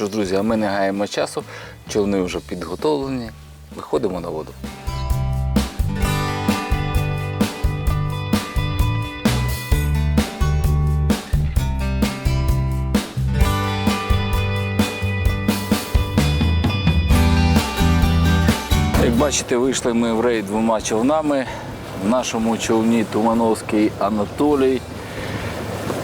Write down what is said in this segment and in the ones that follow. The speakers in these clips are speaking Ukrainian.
що ж, друзі, а ми не гаємо часу, човни вже підготовлені. Виходимо на воду. Як бачите, вийшли ми в рейд двома човнами. В нашому човні Тумановський Анатолій,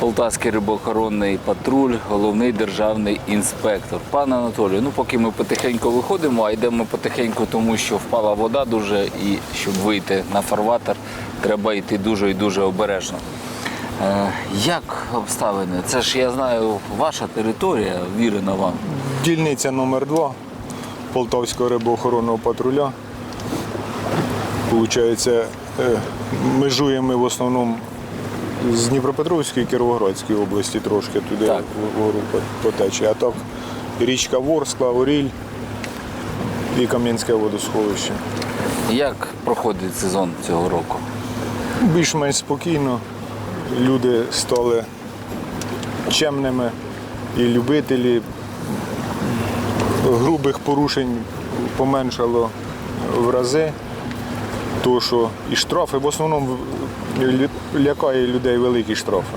Полтавський рибоохоронний патруль, головний державний інспектор. Пане Анатолію, ну поки ми потихеньку виходимо, а йдемо потихеньку, тому що впала вода дуже, і щоб вийти на фарватер, треба йти дуже і дуже обережно. Е, як обставини? Це ж я знаю, ваша територія, вірена вам. Дільниця номер 2 Полтавського рибоохоронного патруля. Получається, е, межуємо ми в основному з Дніпропетровської і Кіровоградської області трошки туди Так. вгору по- по. А так річка Ворскла, Оріль і Кам'янське водосховище. Як проходить сезон цього року? Більш-менш спокійно. Люди стали чемними і любителі грубих порушень поменшало в рази. То, що і штрафи, в основному лякає людей великі штрафи.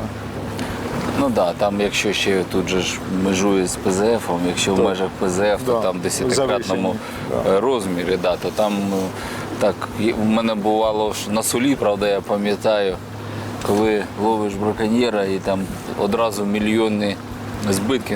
Ну так, да, там якщо ще тут же ж межує з ПЗФ, якщо в межах ПЗФ, то Да, там в десятикратному е, розмірі, да, то там ну, так, в мене бувало ж на солі, правда, я пам'ятаю, коли ловиш браконьєра і там одразу мільйонні збитки